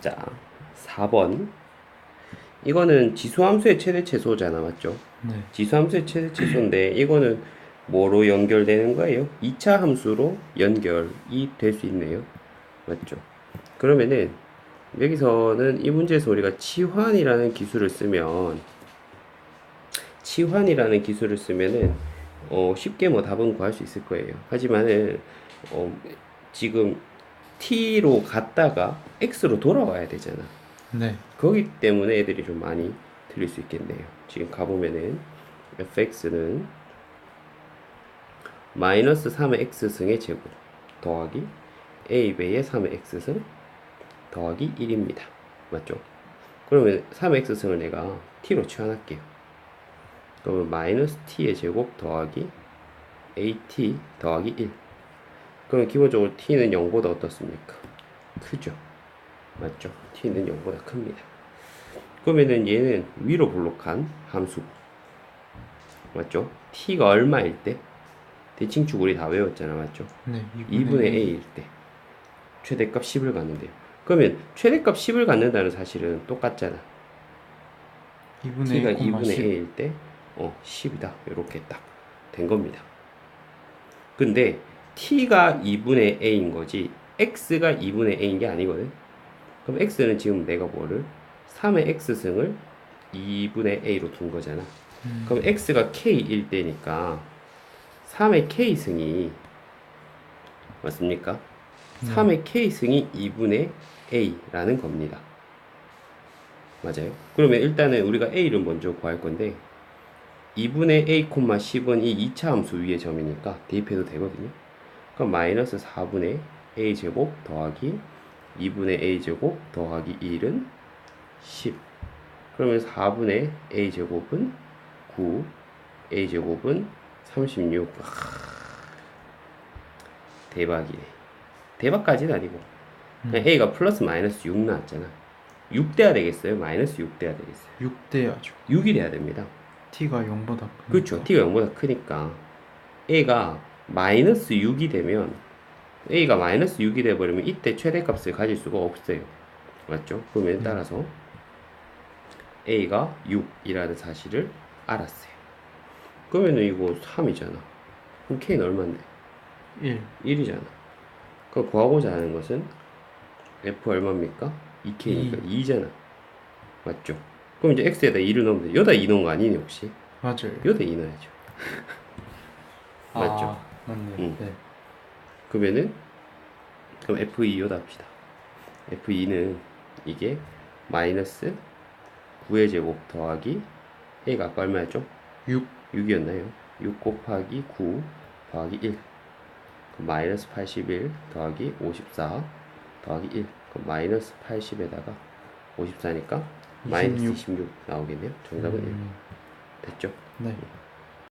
자, 4번. 이거는 지수함수의 최대 최소잖아, 맞죠? 네. 지수함수의 최대 최소인데 이거는 뭐로 연결되는 거예요? 2차 함수로 연결이 될 수 있네요. 맞죠? 그러면은 여기서는 이 문제에서 우리가 치환이라는 기술을 쓰면 치환이라는 기술을 쓰면은 어, 쉽게 뭐 답은 구할 수 있을 거예요. 하지만은 어, 지금 t로 갔다가 x로 돌아와야 되잖아. 네. 거기 때문에 애들이 좀 많이 틀릴 수 있겠네요. 지금 가보면은 fx는 마이너스 3의 x승의 제곱 더하기 a배의 3의 x승 더하기 1입니다. 맞죠? 그러면 3의 x승을 내가 t로 치환할게요. 그러면 마이너스 t의 제곱 더하기 at 더하기 1 그러면 기본적으로 t는 0보다 어떻습니까? 크죠? 맞죠? t는 0보다 큽니다. 그러면은 얘는 위로 볼록한 함수 맞죠? t가 얼마일 때? 대칭축 우리 다 외웠잖아 맞죠? 네. 2분의 a일 때 최대값 10을 갖는데요. 그러면 최대값 10을 갖는다는 사실은 똑같잖아. 2분의 t가 1, 2분의 10. a일 때, 어, 10이다. 이렇게 딱 된 겁니다. 근데 t가 2분의 a인 거지, x가 2분의 a인 게 아니거든. 그럼 x는 지금 내가 뭐를 3의 x승을 2분의 a로 둔 거잖아. 음. 그럼 x가 k일 때니까 3의 k승이 맞습니까? 네. 3의 k승이 2분의 a라는 겁니다. 맞아요? 그러면 일단은 우리가 a를 먼저 구할 건데 2분의 a, 10은 이 2차 함수 위의 점이니까 대입해도 되거든요. 그럼 마이너스 4분의 a 제곱 더하기 2분의 a 제곱 더하기 1은 10. 그러면 4분의 a 제곱은 9, a 제곱은 36. 아, 대박이네. 대박까지는 아니고. 그냥 a가 플러스 마이너스 6 나왔잖아. 6 돼야 되겠어요? 마이너스 6 돼야 되겠어요? 6대야죠. 6이 돼야 됩니다. t가 0보다 크니까. 그렇죠. t가 0보다 크니까 a가 마이너스 6이 되면 a가 마이너스 6이 돼버리면 이때 최대값을 가질 수가 없어요. 맞죠? 그러면 따라서 a가 6이라는 사실을 알았어요. 그러면은 이거 3이잖아. 그럼 k는 얼마인데? 1. 1이잖아. 그 구하고자 하는 것은 f 얼마입니까? 2k니까 2 잖아. 맞죠? 그럼 이제 x에다 2를 넣으면 돼. 여기다 2 넣은 거 아니니 혹시? 맞아요. 여기다 2 넣어야죠. 맞죠? 아, 맞네요. 응. 네. 그러면은 그럼 F2요다 합시다. F2는 이게 마이너스 9의 제곱 더하기 A가 아까 얼마였죠? 6. 6이었나요? 6 곱하기 9 더하기 1 그럼 마이너스 81 더하기 54 더하기 1 그럼 마이너스 80에다가 54니까 마이너스 26. 26 나오겠네요. 정답은 1 음, 됐죠? 네.